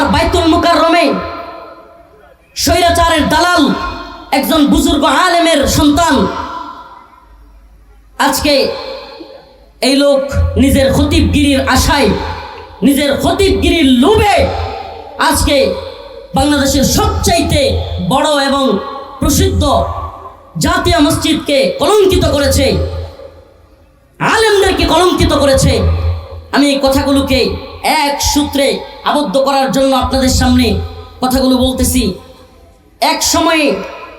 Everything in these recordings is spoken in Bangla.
আবার বাইতুল মুকাররমে স্বৈরাচারের দালাল, একজন বুজুর্গ আলেমের সন্তান। আজকে এই লোক নিজের খতিবগিরির আশায়, নিজের খতিবগিরির লোভে আজকে বাংলাদেশের সবচাইতে বড় এবং প্রসিদ্ধ জাতীয় মসজিদকে কলঙ্কিত করেছে। আলেমদেরকে কলঙ্কিত করেছে। আমি এই কথাগুলোকে এক সূত্রে আবদ্ধ করার জন্য আপনাদের সামনে কথাগুলো বলতেছি। এক সময়ে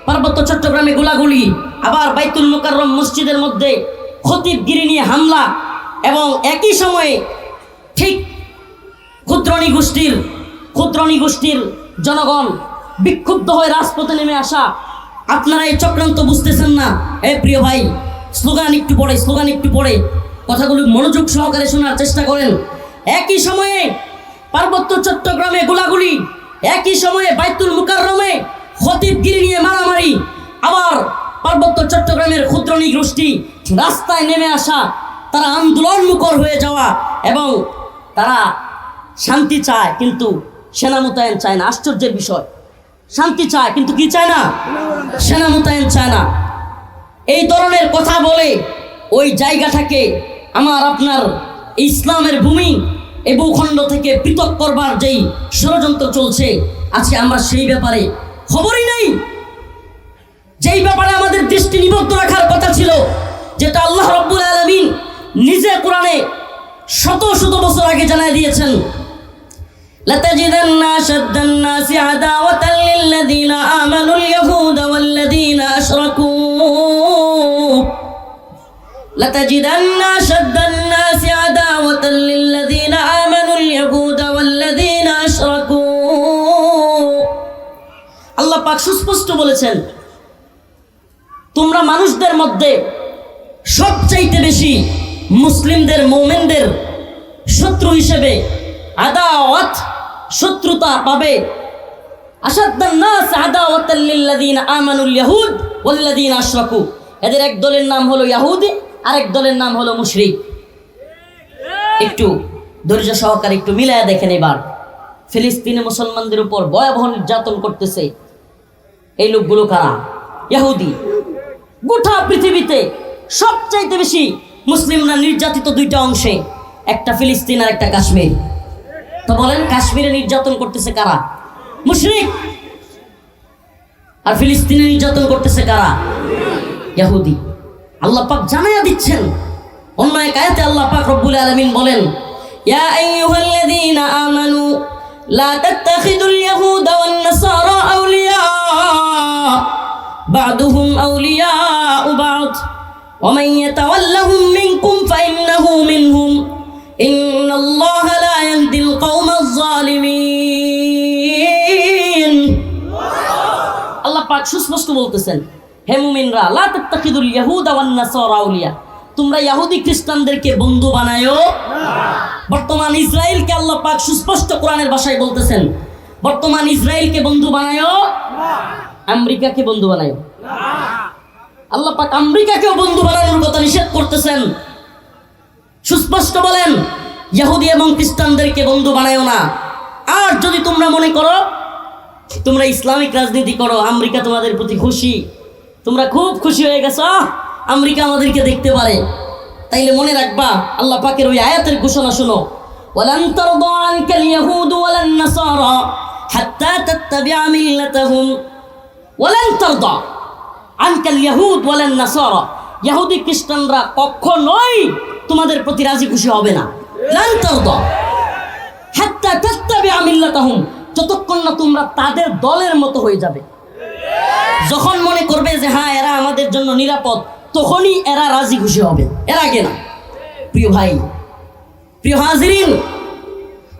পার্বত্য চট্টগ্রামে গোলাগুলি, আবার বাইতুল মুকাররম মসজিদের মধ্যে খতিবগিরি নিয়ে হামলা এবং একই সময়ে ঠিক ক্ষুদ্রণী গোষ্ঠীর ক্ষুদ্রণী গোষ্ঠীর জনগণ বিক্ষুব্ধ হয়ে রাজপথে নেমে আসা, আপনারা এই চক্রান্ত বুঝতেছেন না? এ প্রিয় ভাই, স্লোগান একটু পড়ে, স্লোগান একটু পড়ে। কথাগুলো মনোযোগ সহকারে শোনার চেষ্টা করেন। একই সময়ে পার্বত্য চট্টগ্রামে গোলাগুলি, একই সময়ে বাইতুল মুকাররমে খতিবগিরি নিয়ে মারামারি, আবার পার্বত্য চট্টগ্রামের ক্ষুদ্রণী গোষ্ঠী রাস্তায় নেমে আসা, তারা আন্দোলন মুখর হয়ে যাওয়া এবং তারা শান্তি চায় কিন্তু সেনা মোতায়েন চায় না। আশ্চর্যের বিষয়। শান্তি চায় কিন্তু কি চায় না? সেনা মোতায়েন চায় না। এই ধরনের কথা বলে ওই জায়গাটাকে আমার আপনার ইসলামের ভূমি এই ভূখণ্ড থেকে পৃথক করবার যেই ষড়যন্ত্র চলছে আজকে আমরা সেই ব্যাপারে খবরই নেই যেই ব্যাপারে আমাদের দৃষ্টি নিবদ্ধ রাখার কথা ছিল যেটা আল্লাহ রব্বুল আলমিন নিজে কোরআনে শত শত বছর আগে জানাই দিয়েছেন لتجدن أشد الناس عداوة للذين آمنوا اليهود والذين أشركوا لتجدن أشد সুস্পষ্ট বলেছেন, তোমরা মানুষদের মধ্যে সবচাইতে বেশি মুসলিমদের, মোমেনদের শত্রু হিসেবে আদাওয়াত শত্রুতা পাবে। এদের এক দলের নাম হলো ইয়াহুদি, আরেক দলের নাম হলো মুশরিক। একটু ধৈর্য সহকারে একটু মিলায়া দেখেন এবার। ফিলিস্তিনে মুসলমানদের উপর ভয়াবহ নির্যাতন করতেছে। এই লোকগুলো কারা? ইহুদি গোটা পৃথিবীতে সবচাইতে বেশি মুসলিমরা নির্যাতিত দুইটা অংশে, একটা ফিলিস্তিন আর একটা কাশ্মীর। তো বলেন, কাশ্মীরে নির্যাতন করতেছে কারা? মুশরিক। আর ফিলিস্তিনে নির্যাতন করতেছে কারা? ইহুদি আল্লাহ পাক জানাইয়া দিচ্ছেন। অন্য এক আয়াতে আল্লাহ পাক রব্বুল আলামিন বলেন, ইয়া আইয়ুহাল্লাযীনা আমানু লা তাত্তাখিদুল ইয়াহুদা ওয়ান নাসারা আউলিয়া বা'দুহুম আউলিয়াউ বা'দ ومن يتولهم منكم فإنه منهم إن الله لا يهدي القوم الظالمين আল্লাহ পাক সুস্পষ্ট বলতেছেন হে মুমিনরা লা তাত্তাখিদুল ইয়াহুদা ওয়ান নাসারা আউলিয়া তোমরা ইহুদি খ্রিস্টানদেরকে বন্ধু বানায়ো। বর্তমান ইসরায়েলকে আল্লাহ পাক সুস্পষ্ট কোরআনের ভাষায় বলতেছেন, বর্তমান ইসরায়েলকে বন্ধু বানায়ো, আমেরিকাকে বন্ধু বানায়ো। আল্লাহ পাক আমেরিকাকেও বন্ধু বানানোর কথা নিষেধ করতেছেন। সুস্পষ্ট বলেন ইহুদি এবং খ্রিস্টানদেরকে বন্ধু বানায়ও না। আর যদি তোমরা মনে করো, তোমরা ইসলামিক রাজনীতি করো, আমেরিকা তোমাদের প্রতি খুশি, তোমরা খুব খুশি হয়ে গেছো আমেরিকা আমাদেরকে দেখতে পারে তাইলে মনে রাখবা আল্লাহ পাকের ওই আয়াতের ঘোষণা শুনো ولن ترضى عنك اليهود ولا النصارى حتى تتبع ملتهم ولن ترضى عنك اليهود ولا النصارى ইহুদি খ্রিস্টানরা কখনোই তোমাদের প্রতি রাজি খুশি হবে না লান তারদা হাত্তা তাত্তাবিআ মিল্লাতাহুম যতক্ষণ না তোমরা তাদের দলের মতো হয়ে যাবে যখন মনে করবে যে হ্যাঁ এরা আমাদের জন্য নিরাপদ তখনই এরা রাজি খুশি হবে। এর আগে না। প্রিয় ভাই, প্রিয় হাজিরিন,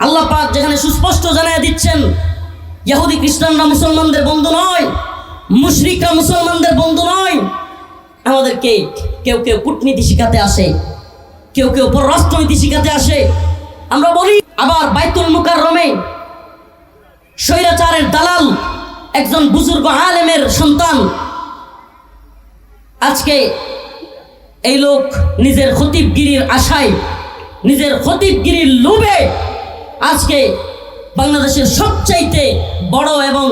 আল্লাহ পাক যেখানে সুস্পষ্ট জানায় দিচ্ছেন ইহুদি খ্রিস্টানরা মুসলমানদের বন্ধু নয়, মুশরিকরা মুসলমানদের বন্ধু নয় আমাদেরকে কেউ কেউ কূটনীতি শিখাতে আসে, কেউ কেউ পররাষ্ট্রনীতি শিখাতে আসে। আমরা বলি, আবার বাইতুল মুকাররমে স্বৈরাচারের দালাল, একজন বুজুর্গ আলেমের সন্তান আজকে এই লোক নিজের খতিবগিরির আশায়, নিজের খতিবগিরির লোভে আজকে বাংলাদেশের সবচাইতে বড় এবং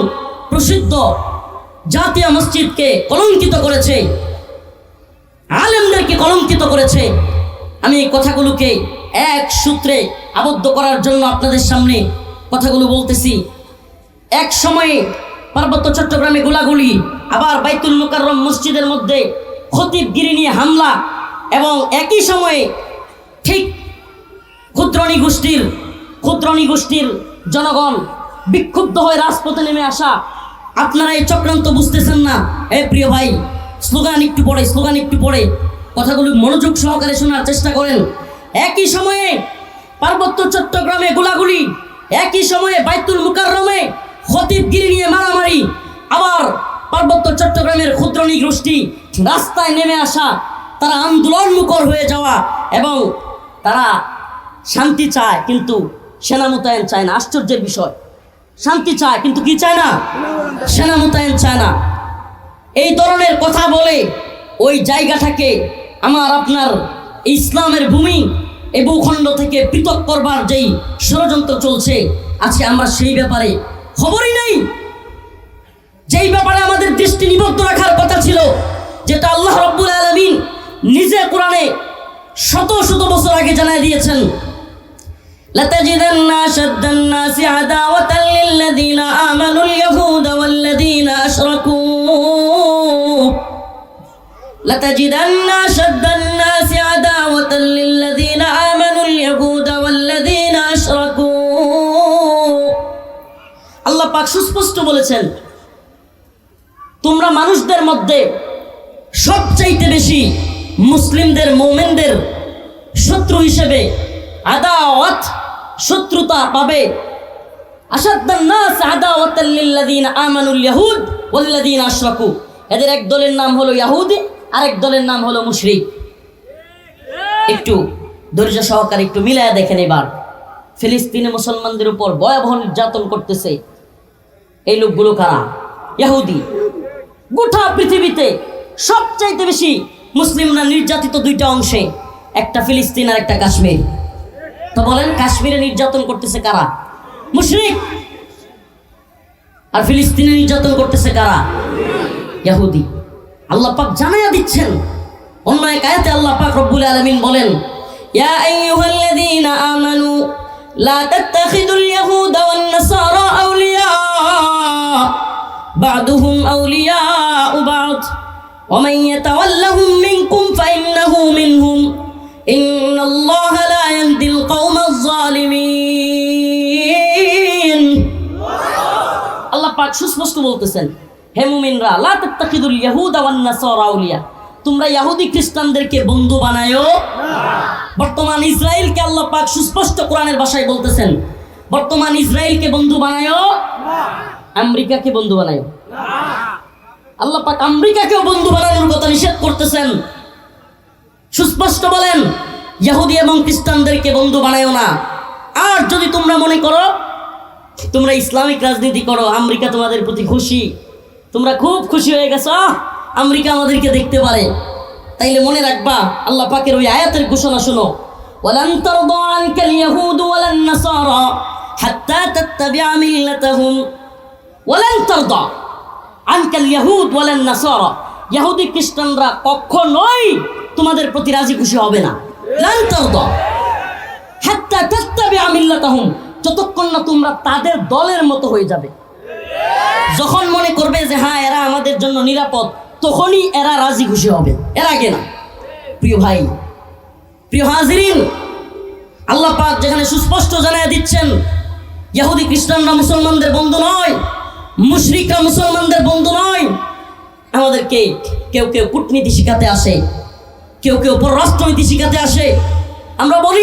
প্রসিদ্ধ জাতীয় মসজিদকে কলঙ্কিত করেছে। আলেমদেরকে কলঙ্কিত করেছে। আমি এই কথাগুলোকে এক সূত্রে আবদ্ধ করার জন্য আপনাদের সামনে কথাগুলো বলতেছি। এক সময়ে পার্বত্য চট্টগ্রামে গোলাগুলি, আবার বাইতুল মুকাররম মসজিদের মধ্যে খতিবগিরি নিয়ে হামলা এবং একই সময়ে ঠিক ক্ষুদ্রণী গোষ্ঠীর ক্ষুদ্রণী গোষ্ঠীর জনগণ বিক্ষুব্ধ হয়ে রাজপথে নেমে আসা। আপনারা এই চক্রান্ত বুঝতেছেন না? এ প্রিয় ভাই, স্লোগান একটু পড়ে, স্লোগান একটু পড়ে। কথাগুলি মনোযোগ সহকারে শোনার চেষ্টা করেন। একই সময়ে পার্বত্য চট্টগ্রামে গোলাগুলি, একই সময়ে বাইতুল মুকাররমে খতিবগিরি নিয়ে মারামারি, আবার পার্বত্য চট্টগ্রামের ক্ষুদ্রণী গোষ্ঠী রাস্তায় নেমে আসা, তারা আন্দোলন মুখর হয়ে যাওয়া এবং তারা শান্তি চায় কিন্তু সেনা মোতায়েন চায় না। আশ্চর্যের বিষয়। শান্তি চায় কিন্তু কি চায় না? সেনা মোতায়েন চায় না। এই ধরনের কথা বলে ওই জায়গাটাকে আমার আপনার ইসলামের ভূমি এ ভূখণ্ড থেকে পৃথক করবার যেই ষড়যন্ত্র চলছে, আজকে আমরা সেই ব্যাপারে খবরই নেই যেই ব্যাপারে আমাদের দৃষ্টি নিবদ্ধ রাখার কথা ছিল যেটা আল্লাহ রব্বুল আলমিন নিজে কোরআনে শত শত বছর আগে জানাই দিয়েছেন لتجدن أشد الناس عداوة للذين آمنوا اليهود والذين أشركوا لتجدن أشد الناس عداوة للذين آمنوا اليهود والذين أشركوا আল্লাহ পাক সুস্পষ্ট বলেছেন, তোমরা মানুষদের মধ্যে সবচাইতে বেশি মুসলিমদের, মোমেনদের শত্রু হিসেবে আদাওয়াত শত্রুতা পাবে। আশরাকু। এদের এক দলের নাম হলো ইয়াহুদি, আরেক দলের নাম হলো মুশরিক। একটু ধৈর্য সহকারে একটু মিলায়া দেখেন এবার। ফিলিস্তিনে মুসলমানদের উপর ভয়াবহ নির্যাতন করতেছে। এই লোকগুলো কারা? ইহুদি গোটা পৃথিবীতে সবচাইতে বেশি মুসলিমরা নির্যাতিত দুইটা অংশে, একটা ফিলিস্তিন আর একটা কাশ্মীর। তো বলেন, কাশ্মীরে নির্যাতন করতেছে কারা? মুশরিক। আর ফিলিস্তিনে নির্যাতন করতেছে কারা? ইহুদি আল্লাহ পাক জানাইয়া দিচ্ছেন। অন্য এক আয়াতে আল্লাহ পাক রব্বুল আলামিন বলেন, ইয়া আইয়ুহাল্লাযীনা আমানু, লা তাত্তাখিদুল ইয়াহুদা ওয়ান নাসারা আউলিয়া বা'দুহুম আউলিয়াউ বা'দ ومن يتولهم منكم فإنه منهم إن الله لا يهدي القوم الظالمين আল্লাহ পাক সুস্পষ্ট বলতেছেন হে মুমিনরা লা তাত্তাখিদুল ইয়াহুদা ওয়ান নাসারা আউলিয়া তোমরা ইহুদি খ্রিস্টানদেরকে বন্ধু বানায়ো বর্তমান ইসরায়েলকে আল্লাহ পাক সুস্পষ্ট কোরআনের ভাষায় বলতেছেন বর্তমান ইসরায়েলকে বন্ধু বানায়ো আমেরিকাকে বন্ধু বানায়ো আল্লাহ পাক আমেরিকাকেও বন্ধু বানানোর কথা নিষেধ করতেছেন সুস্পষ্ট বলেন ইহুদি এবং খ্রিস্টানদেরকে বন্ধু বানায়ো না আর যদি তোমরা মনে করো তোমরা ইসলামিক রাজনীতি করো আমেরিকা তোমাদের প্রতি খুশি তোমরা খুব খুশি হয়ে গেছো আহ, আমেরিকা আমাদেরকে দেখতে পারে তাইলে মনে রাখবা আল্লাহ পাকের ওই আয়াতের ঘোষণা শুনো ولن ترضى عنك اليهود ولا النصارى حتى تتبع ملتهم ওয়ালান তারদা। আনকাল ইয়াহুদ ওয়ালান নাসারা। ইয়াহুদি খ্রিস্টানরা কখনোই তোমাদের প্রতি রাজি খুশি হবে না। লান হ্যাঁ হাত্তা তাত্তাবিআ মিল্লাতাহুম। যতক্ষণ না তোমরা তাদের দলের মতো হয়ে যাবে। যখন মনে করবে যে হ্যাঁ এরা আমাদের জন্য নিরাপদ, তখনই এরা রাজি খুশি হবে। এর আগে না। প্রিয় ভাই, প্রিয় হাজিরিন, আল্লাহ পাক যেখানে সুস্পষ্ট জানায় দিচ্ছেন, ইয়াহুদি খ্রিস্টানরা মুসলমানদের বন্ধু নয়। মুশরিকরা মুসলমানদের বন্ধু নয়। আমাদেরকে কেউ কেউ কূটনীতি শিখাতে আসে, কেউ কেউ পররাষ্ট্রনীতি শিখাতে আসে। আমরা বলি